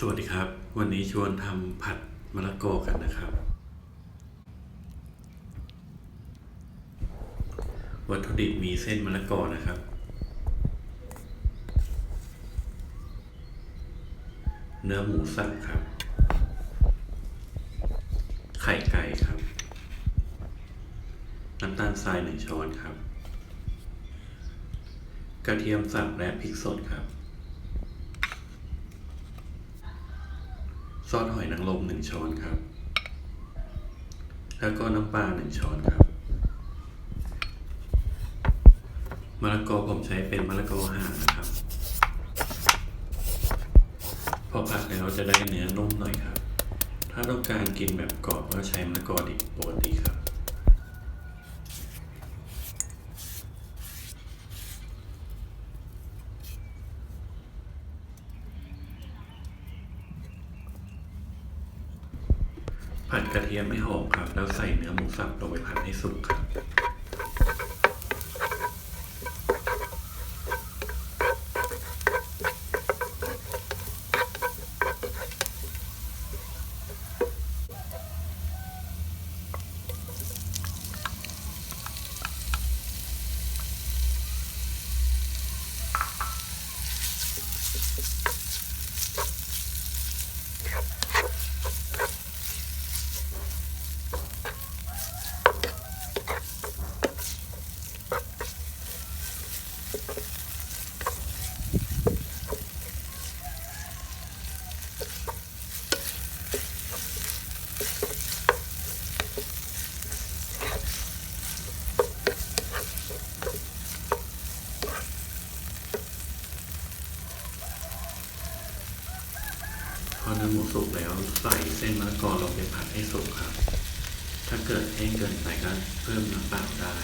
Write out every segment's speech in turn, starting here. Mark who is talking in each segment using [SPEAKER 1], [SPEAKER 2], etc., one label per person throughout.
[SPEAKER 1] สวัสดีครับ วันนี้ชวนทำผัดมะละกอกันนะครับ วัตถุดิบมีเส้นมะละกอนะครับ เนื้อหมูสับครับ ไข่ไก่ครับ น้ำตาลทรายหนึ่งช้อนครับ กระเทียมสับและพริกสดครับ ซอสหอยนางรมหนึ่งช้อนครับ แล้วก็น้ำปลาหนึ่งช้อนครับ มะละกอผมใช้เป็นมะละกอห่างนะครับ พอผัดแล้วจะได้เนื้อนุ่มหน่อยครับ ถ้าต้องการกินแบบกรอบก็ใช้มะละกอดิบปกติครับ ผัดกระเทียมไม่หอมครับ แล้วใส่เนื้อหมูสับลงไปผัดให้สุกครับ พอเนื้อหมูสุกแล้วใส่เส้นมะละกอลงไปผัดให้สุกครับ ถ้าเกิดแห้งเกินไปก็เพิ่มน้ำเปล่าได้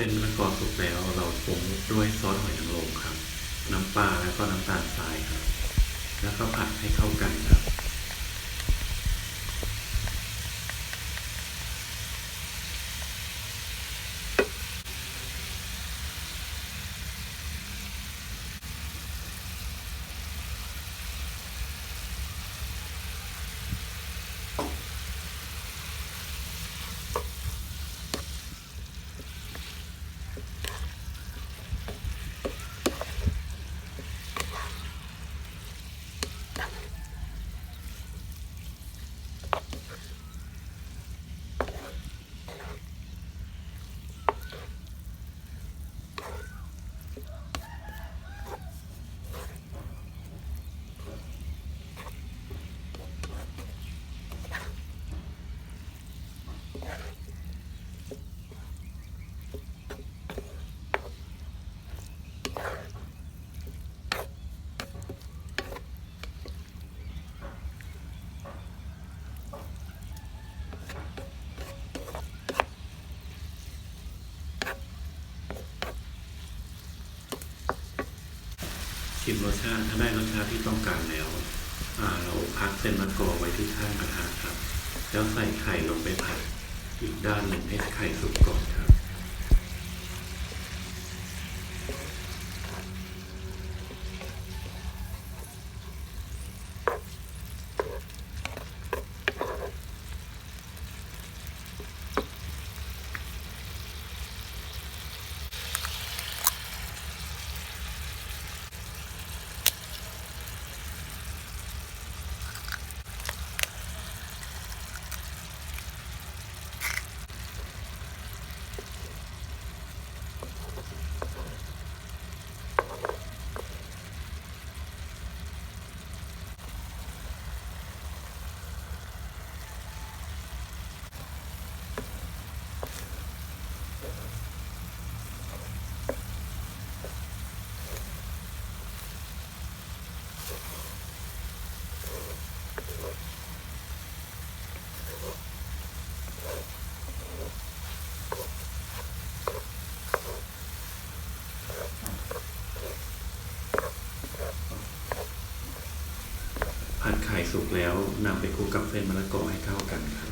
[SPEAKER 1] ส้นมะละกอสุกแล้วเราปรุงด้วยซอสหอยนางรมครับ น้ำปลาแล้วก็น้ำตาลทรายครับ แล้วก็ผัดให้เข้ากันครับ ชิมรสชาติถ้าได้รสชาติที่ต้องการแล้วอ่าเราพักเส้นมะกอกไว้ที่ข้างกระทะครับ แล้วใส่ไข่ลงไปผัดอีกด้านหนึ่งให้ไข่สุกก่อนครับ ผัดไข่สุกแล้วนำไปคลุกกับเส้นมะละกอให้เข้ากันครับ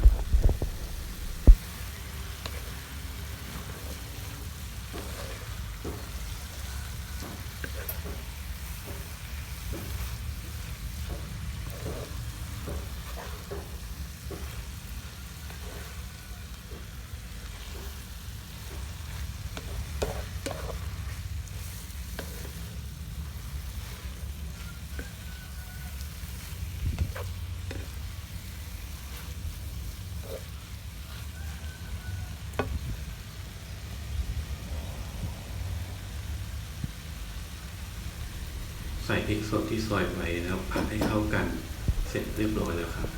[SPEAKER 1] พริกสดที่ซอยไว้แล้วผัดให้เข้ากันเสร็จเรียบร้อยแล้วครับ